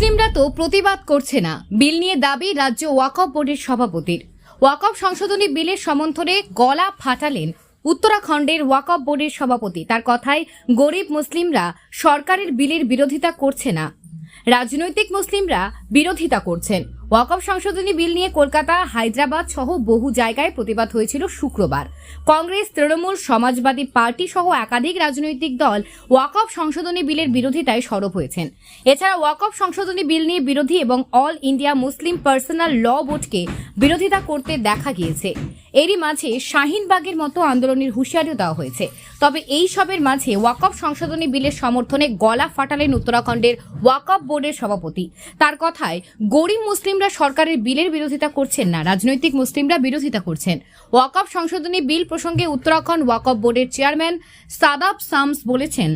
মুসলিমরা তো প্রতিবাদ করছে না। বিল নিয়ে দাবি রাজ্য ওয়াকফ বোর্ডের সভাপতির। ওয়াকফ সংশোধনী বিলের সমন্থনে গলা ফাটালেন উত্তরাখণ্ডের ওয়াকফ বোর্ডের সভাপতি। তার কথায়, গরিব মুসলিমরা সরকারের বিলের বিরোধিতা করছে না। রাজনৈতিক মুসলিমরা বিরোধিতা করছেন। ওয়াকফ সংশোধনী বিল নিয়ে কলকাতা, হায়দ্রাবাদ সহ বহু জায়গায় প্রতিবাদ হয়েছিল শুক্রবার। কংগ্রেস, তৃণমূল, সমাজবাদী পার্টি সহ একাধিক রাজনৈতিক দল ওয়াকফ সংশোধনী বিলের বিরোধিতায় সরব হয়েছেন। এছাড়া ওয়াকফ সংশোধনী বিল নিয়ে বিরোধী এবং All India Muslim Personal Law বোর্ডকে বিরোধিতা করতে দেখা গিয়েছে। এরই মাঝে শাহিনবাগের মতো আন্দোলনের হুঁশিয়ারিও দেওয়া হয়েছে। তবে এই সবের মাঝে ওয়াকফ সংশোধনী বিলের সমর্থনে গলা ফাটালেন উত্তরাখণ্ডের ওয়াকফ বোর্ডের সভাপতি। তার কথায়, গরিব মুসলিমরা সরকারের বিলের বিরোধিতা করছেন না, রাজনৈতিক মুসলিমরা বিরোধিতা করছেন। ওয়াকফ সংশোধনী বিল প্রসঙ্গে উত্তরাখণ্ড ওয়াকফ বোর্ডের চেয়ারম্যান সাদাব সামস বলেছেন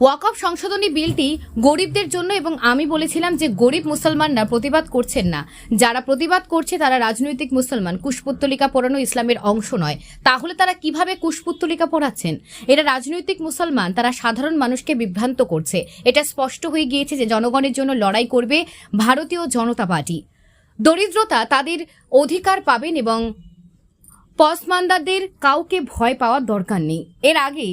ওয়াকফ সংশোধনী বিলটি গরিবদের জন্য এবং আমি বলেছিলাম যে গরিব মুসলমানরা প্রতিবাদ করছেন না। যারা প্রতিবাদ করছে তারা রাজনৈতিক মুসলমান। কুশপুত্তলিকা পড়ানো ইসলামের অংশ নয়। তাহলে তারা কীভাবে কুশপুত্তলিকা পড়াচ্ছেন? এরা রাজনৈতিক মুসলমান, তারা সাধারণ মানুষকে বিভ্রান্ত করছে। এটা স্পষ্ট হয়ে গিয়েছে যে জনগণের জন্য লড়াই করবে ভারতীয় জনতা পার্টি। দরিদ্রতা তাদের অধিকার পাবেন এবং পসমান্দাদের কাউকে ভয় পাওয়ার দরকার নেই। এর আগে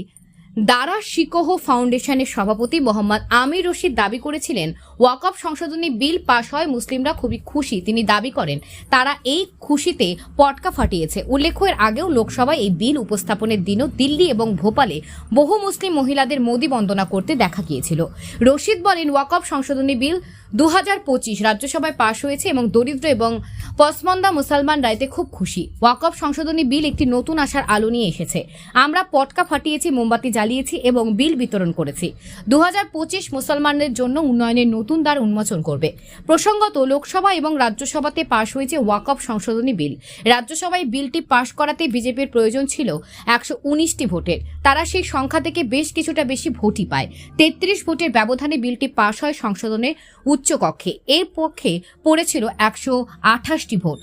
দারা শিকোহ ফাউন্ডেশনের সভাপতি মোহাম্মদ আমির রশিদ দাবি করেছিলেন ওয়াকফ সংশোধনী বিল পাশ হয় মুসলিমরা খুবই খুশি, তিনি দাবি করেন, তারা এই খুশিতে পটকা ফাটিয়েছে। উল্লেখ্য, এর আগেও লোকসভায় এই বিল উপস্থাপনের দিনও দিল্লি এবং ভোপালে বহু মুসলিম মহিলাদের মোদি বন্দনা করতে দেখা গিয়েছিল। রশিদ বলেন ওয়াকফ সংশোধনী বিল দু হাজার পঁচিশ রাজ্যসভায় পাশ হয়েছে এবং দরিদ্র এবং পসমন্দা মুসলমান রাইতে খুব খুশি। ওয়াকফ সংশোধনী বিল একটি নতুন আশার আলো নিয়ে এসেছে। আমরা পটকা ফাটিয়েছি, মোমবাতি জ্বালিয়েছি এবং বিল বিতরণ করেছি। দু হাজার পঁচিশ মুসলমানদের জন্য উন্নয়নের নতুন দ্বার উন্মোচন করবে। প্রসঙ্গত, লোকসভা এবং রাজ্যসভাতে পাশ হয়েছে ওয়াকফ সংশোধনী বিল। রাজ্যসভায় বিলটি পাশ করাতে বিজেপির প্রয়োজন ছিল একশো উনিশটি ভোটের। তারা সেই সংখ্যা থেকে বেশ কিছুটা বেশি ভোটই পায়। তেত্রিশ ভোটের ব্যবধানে বিলটি পাশ হয় সংশোধনের উচ্চকক্ষে। এর পক্ষে পড়েছিল একশো আঠাশটি ভোট।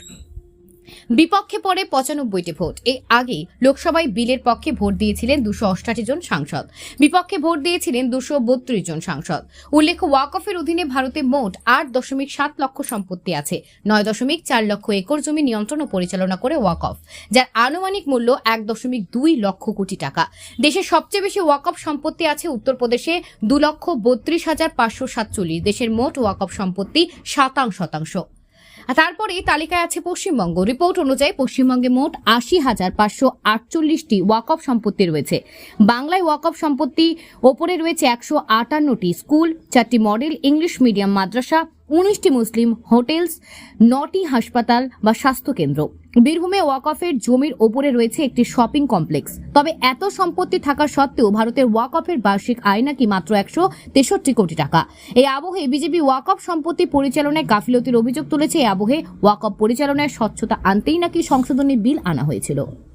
বিপক্ষে পড়ে পঁচানব্বইটি ভোট। এ আগে লোকসভায় বিলের পক্ষে ভোট দিয়েছিলেন দুশো অষ্টাশি জন সাংসদ। বিপক্ষে ভোট দিয়েছিলেন দুশো বত্রিশ জন সাংসদ। উল্লেখ্য, ওয়াকফের অধীনে ভারতে মোট আট দশমিক সাত লক্ষ সম্পত্তি আছে, নয় দশমিক চার লক্ষ একর জমি নিয়ন্ত্রণ ও পরিচালনা করে ওয়াকফ, যার আনুমানিক মূল্য এক দশমিক দুই লক্ষ কোটি টাকা। দেশের সবচেয়ে বেশি ওয়াকফ সম্পত্তি আছে উত্তরপ্রদেশে দু লক্ষ বত্রিশ হাজার পাঁচশো সাতচল্লিশ। দেশের মোট ওয়াকফ সম্পত্তি সাতাংশ শতাংশ। আর তারপরে তালিকায় আছে পশ্চিমবঙ্গ। রিপোর্ট অনুযায়ী পশ্চিমবঙ্গে মোট আশি হাজার পাঁচশো আটচল্লিশটি ওয়াকফ সম্পত্তি রয়েছে। বাংলায় ওয়াকফ সম্পত্তি ওপরে রয়েছে একশো আটান্নটি স্কুল, চারটি মডেল, ইংলিশ মিডিয়াম মাদ্রাসা, উনিশটি মুসলিম হোটেলস, নটি হাসপাতাল বা স্বাস্থ্যকেন্দ্র। বীরভূমে ওয়াকফের জমির ওপরে রয়েছে একটি শপিং কমপ্লেক্স। তবে এত সম্পত্তি থাকা সত্ত্বেও ভারতের ওয়াকফের বার্ষিক আয় নাকি মাত্র একশো তেষট্টি কোটি টাকা। এই আবহে বিজেপি ওয়াকফ সম্পত্তি পরিচালনায় গাফিলতির অভিযোগ তুলেছে। এই আবহে ওয়াকফ পরিচালনায় স্বচ্ছতা আনতেই নাকি সংশোধনী বিল আনা হয়েছিল।